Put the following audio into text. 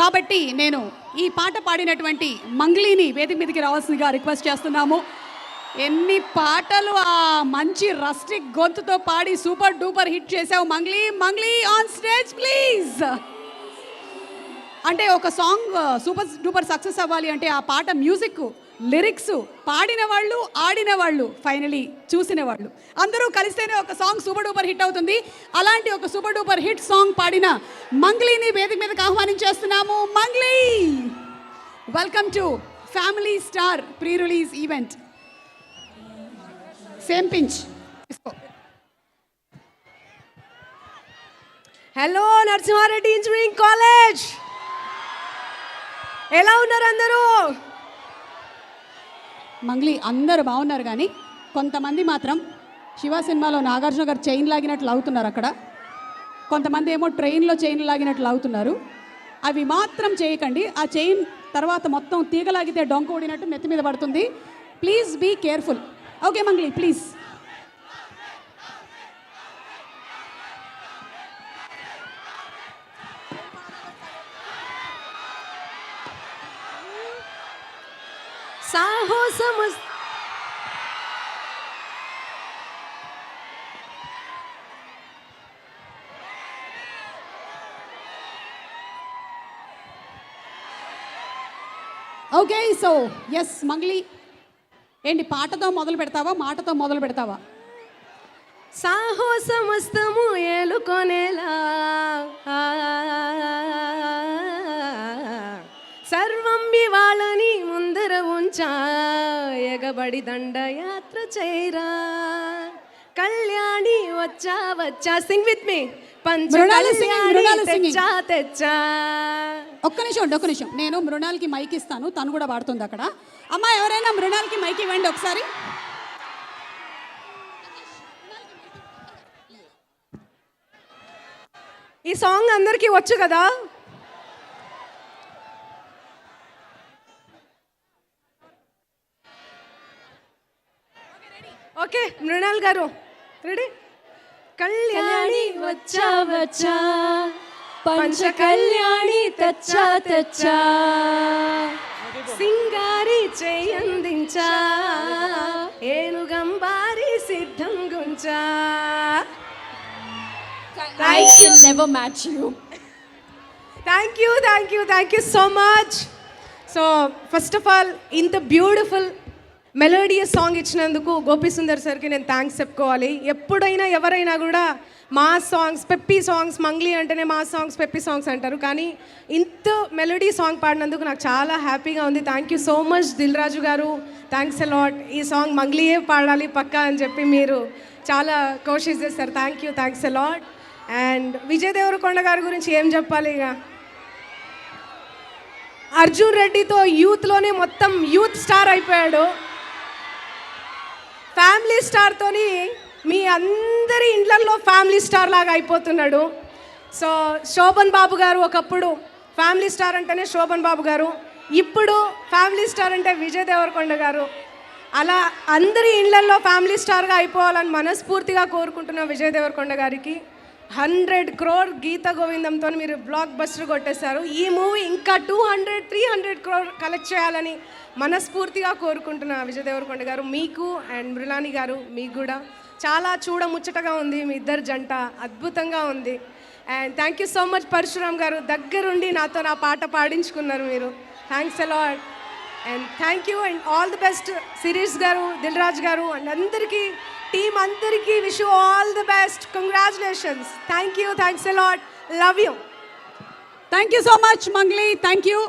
కాబట్టి నేను ఈ పాట పాడినటువంటి మంగ్లీని వేదిక మీదకి రావాల్సిందిగా రిక్వెస్ట్ చేస్తున్నాము. ఎన్ని పాటలు ఆ మంచి రస్టిక్ గొంతుతో పాడి సూపర్ డూపర్ హిట్ చేసావు Mangli Mangli on stage please అంటే ఒక సాంగ్ సూపర్ డూపర్ సక్సెస్ అవ్వాలి అంటే ఆ పాట మ్యూజిక్ లిరిక్స్ పాడిన వాళ్ళు ఆడిన వాళ్ళు ఫైనలీ చూసిన వాళ్ళు అందరూ కలిస్తేనే ఒక సాంగ్ సూపర్ డూపర్ హిట్ అవుతుంది. అలాంటి ఒక సూపర్ డూపర్ హిట్ సాంగ్ పాడిన మంగ్లీని వేదిక మీదకి ఆహ్వానించేస్తున్నాము. Mangli! Welcome to family star pre release event same pinch hello Narasimha Reddy engineering college ఎలా ఉన్నారు అందరూ మంగ్లీ అందరు బాగున్నారు కానీ కొంతమంది మాత్రం శివ సినిమాలో నాగార్జున గారు చైన్ లాగినట్లు అవుతున్నారు అక్కడ. కొంతమంది ఏమో ట్రైన్లో చైన్ లాగినట్లు అవుతున్నారు అవి మాత్రం చేయకండి. ఆ చైన్ తర్వాత మొత్తం తీగలాగితే డొంక ఊడినట్టు నెత్తి మీద పడుతుంది. Please be careful. Okay Mangli please. సాహసము okay so yes Mangli ఏంటి పాటతో మొదలు పెడతావా? మాటతో మొదలు పెడతావా? సాహసమస్తము ఏలుకొనేలా. సర్వ ఎగబడి దండయాత్ర చేయరా కళ్యాణి వచ్చా వచ్చా. సింగ్ విత్ మీ ఒక్క నిమిషం ఒక్క నిమిషం. నేను మృణాల్కి మైక్ ఇస్తాను. తను కూడా పాడుతుంది అక్కడ. అమ్మ ఎవరైనా మృణాల్కి మైక్ ఇవ్వండి ఒకసారి. ఈ సాంగ్ అందరికీ వచ్చు కదా? ఓకే మృణాల్ గారు. రెడీ? కళ్యాణి వచ్చా వచ్చా పంచ కళ్యాణి తెచ్చా తెచ్చా సింగారి చేయందించా ఏనుగంబారి సిద్ధం గుంచా. I can never match you. Thank you thank you thank you so much so first of all ఇంత బ్యూటిఫుల్ మెలోడియస్ సాంగ్ ఇచ్చినందుకు గోపి సుందర్ సార్కి నేను థ్యాంక్స్ చెప్పుకోవాలి. ఎప్పుడైనా ఎవరైనా కూడా మా సాంగ్స్ పెప్పి సాంగ్స్ మంగ్లీ అంటేనే మా సాంగ్స్ పెప్పి సాంగ్స్ అంటారు. కానీ ఇంత మెలోడీ సాంగ్ పాడినందుకు నాకు చాలా హ్యాపీగా ఉంది. Thank you so much Dil Raju గారు థ్యాంక్స్ అలాట్ ఈ సాంగ్ మంగ్లీయే పాడాలి పక్కా అని చెప్పి మీరు చాలా కోషిష్ చేస్తారు. Thank you thanks a lot and Vijay Devarakonda గారి గురించి ఏం చెప్పాలి ఇక? అర్జున్ రెడ్డితో యూత్లోనే మొత్తం యూత్ స్టార్ అయిపోయాడు. ఫ్యామిలీ స్టార్తోని మీ అందరి ఇండ్లల్లో ఫ్యామిలీ స్టార్ లాగా అయిపోతున్నాడు. సో శోభన్ బాబు గారు ఒకప్పుడు ఫ్యామిలీ స్టార్ అంటేనే శోభన్ బాబు గారు. ఇప్పుడు ఫ్యామిలీ స్టార్ అంటే విజయ్ దేవరకొండ గారు. అలా అందరి ఇండ్లల్లో ఫ్యామిలీ స్టార్గా అయిపోవాలని మనస్ఫూర్తిగా కోరుకుంటున్న విజయ్ దేవరకొండ గారికి హండ్రెడ్ క్రోర్ గీత గోవిందంతో మీరు బ్లాక్ బస్టర్ కొట్టేశారు. ఈ మూవీ ఇంకా two hundred three hundred crore collect చేయాలని మనస్ఫూర్తిగా కోరుకుంటున్న విజయ్ దేవరకొండ గారు మీకు అండ్ మృలాని గారు మీకు కూడా. చాలా చూడముచ్చటగా ఉంది మీ ఇద్దరు జంట అద్భుతంగా ఉంది. And thank you so much Parashuram గారు దగ్గరుండి నాతో నా పాట పాడించుకున్నారు మీరు. Thanks a lot and thank you and all the best Shirish గారు దిల్ రాజ్ గారు అండ్ అందరికీ టీం అందరికీ wish all the best congratulations thank you thanks a lot love you thank you so much Mangli thank you